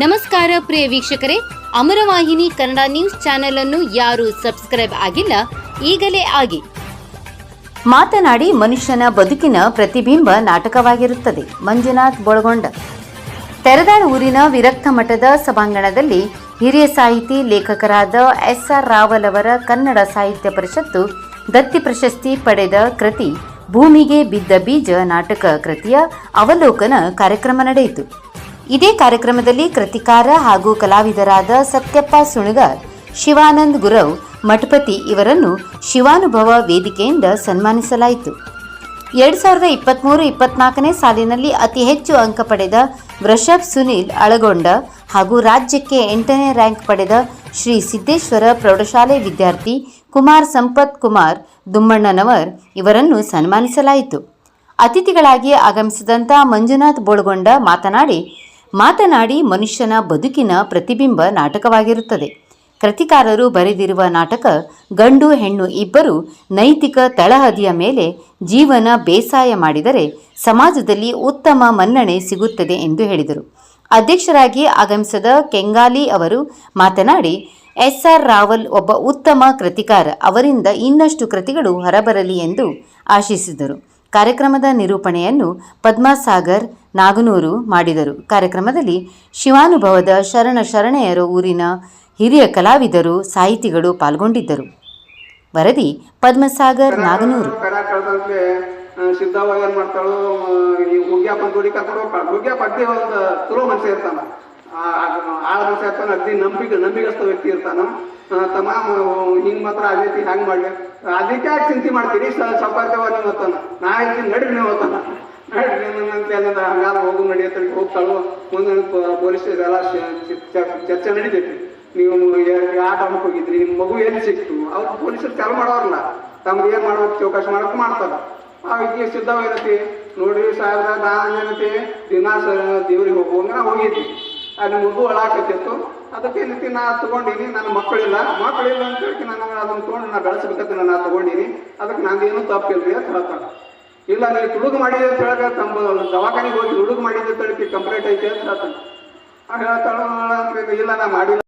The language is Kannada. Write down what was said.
ನಮಸ್ಕಾರ ಪ್ರಿಯ ವೀಕ್ಷಕರೇ, ಅಮರವಾಹಿನಿ ಕನ್ನಡ ನ್ಯೂಸ್ ಚಾನೆಲ್ ಅನ್ನು ಯಾರು ಸಬ್ಸ್ಕ್ರೈಬ್ ಆಗಿಲ್ಲ, ಈಗಲೇ ಆಗಿ. ಮಾತನಾಡಿ ಮನುಷ್ಯನ ಬದುಕಿನ ಪ್ರತಿಬಿಂಬ ನಾಟಕವಾಗಿರುತ್ತದೆ, ಮಂಜುನಾಥ್ ಬೊಳಗೊಂಡ. ತೆರದಾಳ ಊರಿನ ವಿರಕ್ತ ಮಠದ ಸಭಾಂಗಣದಲ್ಲಿ ಹಿರಿಯ ಸಾಹಿತಿ ಲೇಖಕರಾದ ಎಸ್ ಆರ್ ರಾವಲ್ ಅವರ ಕನ್ನಡ ಸಾಹಿತ್ಯ ಪರಿಷತ್ತು ದತ್ತಿ ಪ್ರಶಸ್ತಿ ಪಡೆದ ಕೃತಿ ಭೂಮಿಗೆ ಬಿದ್ದ ಬೀಜ ನಾಟಕ ಕೃತಿಯ ಅವಲೋಕನ ಕಾರ್ಯಕ್ರಮ ನಡೆಯಿತು. ಇದೇ ಕಾರ್ಯಕ್ರಮದಲ್ಲಿ ಕೃತಿಕಾರ ಹಾಗೂ ಕಲಾವಿದರಾದ ಸತ್ಯಪ್ಪ ಸುಣಗಾರ್, ಶಿವಾನಂದ್ ಗುರವ್, ಮಠಪತಿ ಇವರನ್ನು ಶಿವಾನುಭವ ವೇದಿಕೆಯಿಂದ ಸನ್ಮಾನಿಸಲಾಯಿತು. ಎರಡು ಸಾವಿರದ ಇಪ್ಪತ್ತ್ಮೂರು ಇಪ್ಪತ್ನಾಲ್ಕನೇ ಸಾಲಿನಲ್ಲಿ ಅತಿ ಹೆಚ್ಚು ಅಂಕ ಪಡೆದ ವೃಷಭ್ ಸುನೀಲ್ ಅಳಗೊಂಡ ಹಾಗೂ ರಾಜ್ಯಕ್ಕೆ ಎಂಟನೇ ರ್ಯಾಂಕ್ ಪಡೆದ ಶ್ರೀ ಸಿದ್ದೇಶ್ವರ ಪ್ರೌಢಶಾಲೆ ವಿದ್ಯಾರ್ಥಿ ಕುಮಾರ್ ಸಂಪತ್ ಕುಮಾರ್ ದುಮ್ಮಣ್ಣನವರ್ ಇವರನ್ನು ಸನ್ಮಾನಿಸಲಾಯಿತು. ಅತಿಥಿಗಳಾಗಿ ಆಗಮಿಸಿದಂಥ ಮಂಜುನಾಥ್ ಬೋಳ್ಗೊಂಡ ಮಾತನಾಡಿ ಮಾತನಾಡಿ ಮನುಷ್ಯನ ಬದುಕಿನ ಪ್ರತಿಬಿಂಬ ನಾಟಕವಾಗಿರುತ್ತದೆ. ಕೃತಿಕಾರರು ಬರೆದಿರುವ ನಾಟಕ, ಗಂಡು ಹೆಣ್ಣು ಇಬ್ಬರು ನೈತಿಕ ತಳಹದಿಯ ಮೇಲೆ ಜೀವನ ಬೇಸಾಯ ಮಾಡಿದರೆ ಸಮಾಜದಲ್ಲಿ ಉತ್ತಮ ಮನ್ನಣೆ ಸಿಗುತ್ತದೆ ಎಂದು ಹೇಳಿದರು. ಅಧ್ಯಕ್ಷರಾಗಿ ಆಗಮಿಸಿದ ಕೆಂಗಾಲಿ ಅವರು ಮಾತನಾಡಿ, ಎಸ್ ಆರ್ ರಾವಲ್ ಒಬ್ಬ ಉತ್ತಮ ಕೃತಿಕಾರ, ಅವರಿಂದ ಇನ್ನಷ್ಟು ಕೃತಿಗಳು ಹೊರಬರಲಿ ಎಂದು ಆಶಿಸಿದರು. ಕಾರ್ಯಕ್ರಮದ ನಿರೂಪಣೆಯನ್ನು ಪದ್ಮಾಸಾಗರ್ ನಾಗನೂರು ಮಾಡಿದರು. ಕಾರ್ಯಕ್ರಮದಲ್ಲಿ ಶಿವಾನುಭವದ ಶರಣ ಶರಣೆಯರು, ಊರಿನ ಹಿರಿಯ ಕಲಾವಿದರು, ಸಾಹಿತಿಗಳು ಪಾಲ್ಗೊಂಡಿದ್ದರು. ವರದಿ ಪದ್ಮಸಾಗರ್ ನಾಗನೂರು. ಕಡ ಕಳ್ದಂತೆ ಸಿದ್ಧವ ಏನ್ ಮಾಡ್ತಾಳು ಈ ಹುಗ್ಗ್ಯಾಪ ದುಡಿ ಕರ್ಕೊಂಡು ಹೋಗ್ತಾಳ ಹುಗ್ಗ್ಯಾಪ ಅಗ್ದಿ ಒಂದು ಚಲೋ ಮನುಷ್ಯ ಇರ್ತಾನ. ಆ, ಇರ್ತಾನ ಅಗ್ದಿ ನಂಬಿಕೆ ನಂಬಿಗಸ್ತ ವ್ಯಕ್ತಿ ಇರ್ತಾನ. ತಮ್ಮ ಹಿಂಗ್ ಮಾತ್ರ ಆಗೈತಿ ಹಂಗ್ ಮಾಡ್ಲಿ? ಅದಕ್ಕೆ ಯಾಕೆ ಚಿಂತೆ ಮಾಡ್ತೀರಿ? ಸಪಾತವ ನೀವು ಹೋಗ್ತಾನ ನಾ ಹೇಳ್ತೀನಿ ನಡ್ರಿ ನೀವು ಹೋಗ್ತಾನ ನಡ್ರಿ ಅಂತ ಏನಂದ ಹಂಗಾರ ಹೋಗು ನಡೆಯುತ್ತೆ ಹೋಗ್ತಾಳು. ಮುಂದೆ ಪೊಲೀಸ್ ಎಲ್ಲ ಚರ್ಚೆ ನಡೀತೈತಿ. ನೀವು ಆಟ ಆಡಕ್ ಹೋಗಿದ್ರಿ ನಿಮ್ ಮಗು ಎಲ್ಲಿ ಸಿಕ್ತು? ಅವ್ರು ಪೊಲೀಸರು ಚಾಲು ಮಾಡೋರಲ್ಲ. ತಮ್ಗೆ ಏನ್ ಮಾಡ್ಬೇಕು ಚೌಕಾಶ ಮಾಡಕ್ ಮಾಡ್ತಾರ. ಆ ವಿದ್ಯೆ ಸಿದ್ಧವಾಗಿರತಿ ನೋಡ್ರಿ ಸಾವಿರ ನಾನು ಏನೈತಿ? ದಿನ ದೇವ್ರಿಗೆ ಹೋಗುವಂಗ ಹೋಗಿದ್ವಿ. ಅಲ್ಲಿ ಮಗು ಒಳಾಕತ್ತಿತ್ತು ಅದಕ್ಕೆ ಏನೈತಿ ನಾ ತಗೊಂಡಿನಿ. ನನ್ನ ಮಕ್ಕಳಿಲ್ಲ. ಮಕ್ಕಳಿಲ್ಲ ಅಂತ ಹೇಳಿ ನಾನು ಅದನ್ನು ತೊಗೊಂಡು ನಾ ಬೆಳೆಸ್ಬೇಕಂತ ನಾ ತಗೊಂಡೀನಿ. ಅದಕ್ಕೆ ನಂದೇನು ತಪ್ಪಿಲ್ರಿ ಅಂತ ಹೇಳ್ತಾನೆ. ಇಲ್ಲ ನೀವು ತುಡುಗು ಮಾಡಿದೆ ಅಂತ ಹೇಳಕ ತಮ್ಮ ದವಾಖಾನೆಗೆ ಹೋಗಿ ತುಡುಗು ಮಾಡಿದೆ ಅಂತ ಹೇಳಿ ಕಂಪ್ಲೇಂಟ್ ಐತೆ ಅಂತ ಹೇಳ್ತಾನೆ. ಆ ಅಂದ್ರೆ ಇಲ್ಲ, ನಾ ಮಾಡಿಲ್ಲ.